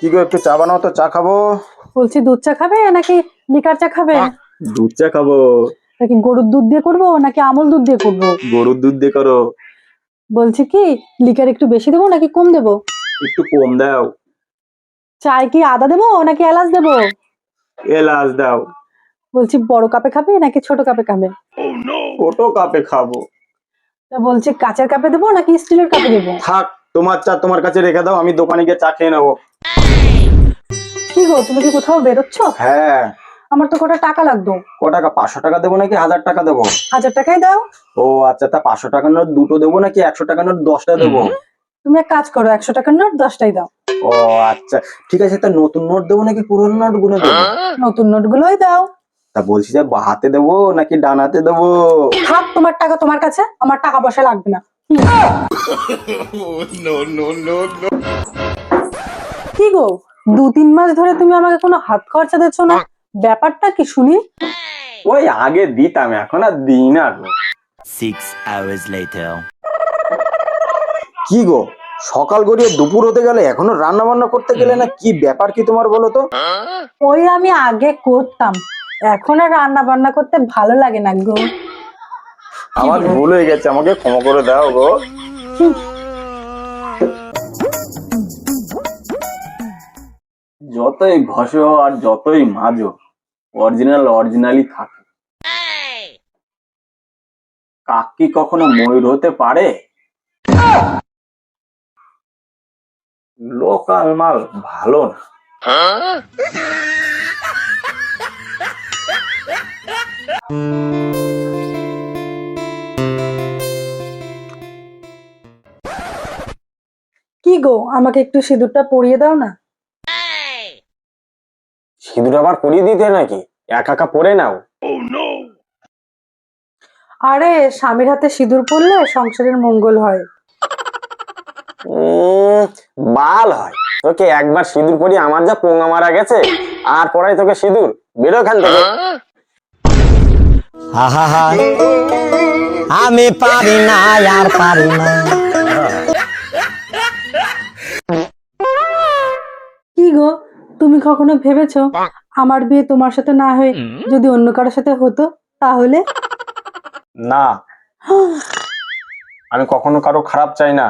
কি গো একটু চা বানাও তো চা খাব। বলছি দুধ চা খাবে নাকি লিকার চা খাবে? দুধ চা খাব। নাকি গরুর দুধ দিয়ে করব নাকি আমল দুধ দিয়ে করব? গরুর দুধ দিয়ে করো। বলছি কি লিকার একটু বেশি দেবো নাকি কম দেবো? একটু কম দাও। চায় কি আদা দেবো নাকি এলাচ দেবো? এলাচ দাও। বলছি বড় কাপে খাবে নাকি ছোট কাপে খাবে? ছোট কাপে খাব। তা বলছি কাঁচের কাপে দেবো নাকি স্টিলের কাপে দেবো? থাক তোমার চা তোমার কাছে রেখে দাও আমি দোকানে গিয়ে চা খেয়ে নেব। কি গো তুমি কি কোথাও বেরোচ্ছ? হ্যাঁ। আমার তো কটা টাকা লাগতো। ক টাকা পাঁচশো টাকা দেবো নাকি হাজার টাকা দেবো? হাজার টাকাই দাও। ও আচ্ছা তা পাঁচশো টাকার নোট দুটো দেবো নাকি একশো টাকার নোট দশটা দেবো? তুমি এক কাজ করো একশো টাকার নোট দশটাই দাও। ও আচ্ছা ঠিক আছে তা নতুন নোট দেবো নাকি পুরোনো নোটগুলো দেবো? নতুন নোট গুলোই দাও। তা বলছি যে বা হাতে দেবো নাকি ডান হাতে দেবো? থাক তোমার টাকা তোমার কাছে আমার টাকা পয়সা লাগবে না। কি গো? দু তিন মাস ধরে তুমি আমাকে কোনো হাত খরচা দিচ্ছ না? ব্যাপারটা কি শুনি? ওই আগে দিতাম এখন আর দিই না গো। Six hours later. কি গো সকাল গড়িয়ে দুপুর হতে গেলে এখনও রান্না বান্না করতে গেলে না কি ব্যাপার কি তোমার বলো তো? ওই আমি আগে করতাম এখন আর রান্না বান্না করতে ভালো লাগে না গো। আমার ভুল হয়ে গেছে আমাকে ক্ষমা করে দাও গো। যতই ঘষো আর যতই মাজো অরিজিনাল অরিজিনালি থাকে। কাক কি কখনো ময়ূর হতে পারে? লোকাল মাল ভালো না। কি গো আমাকে একটু সিঁদুরটা পরিয়ে দাও না? সিঁদুর আবার পরিয়ে দিতে নাকি? একা একা পরে নাও। আরে স্বামীর হাতে সিঁদুর পরলে সংসারের মঙ্গল হয়। উম, বাল হয়। তোকে একবার সিঁদুর পরি আমার যা পোঙা মারা গেছে আর পরাই তোকে সিঁদুর। বেরো এখান থেকে। আহা। আমি পারি না আর পারি না কি গো তুমি কখনো ভেবেছো আমার বিয়ে তোমার সাথে না হয়ে যদি অন্য কারোর সাথে হতো তাহলে? না। আমি কখনো কারও খারাপ চাই না।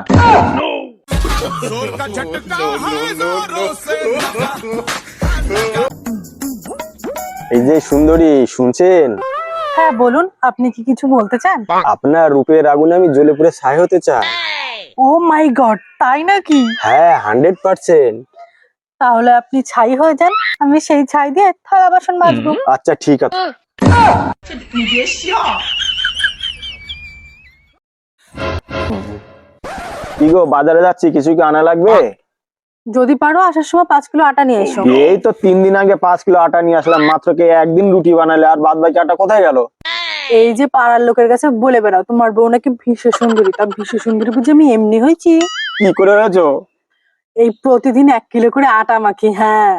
এই যে সুন্দরী শুনছেন? হ্যাঁ বলুন আপনি কি কিছু বলতে চান? আপনার রূপের আগুনে আমি জ্বলে পুড়ে ছাই হতে চাই। ও মাই গড তাই নাকি? হ্যাঁ হান্ড্রেড পার্সেন্ট তাহলে আপনি ছাই হয়ে যান। আমি সেই ছাই দিয়ে থালা বাসন মাজবো। আচ্ছা ঠিক আছে। কি গো বাজারে যাচ্ছি কিছু কি আনা লাগবে? যদি পারো আসার সময় পাঁচ কিলো আটা নিয়ে এসো। এই তো তিন দিন আগে পাঁচ কিলো আটা নিয়ে আসলাম মাত্র কে একদিন রুটি বানালে আর বাদ বাকি আটা কোথায় গেল? এই যে পাড়ার লোকের কাছে বলে বেড়াও তোমার বউ নাকি ভীষণ সুন্দরী তা ভীষণ সুন্দরী বুঝে আমি এমনি হয়েছি। কি করে হয়েছো? এই প্রতিদিন এক কিলো করে আটা মাখি হ্যাঁ।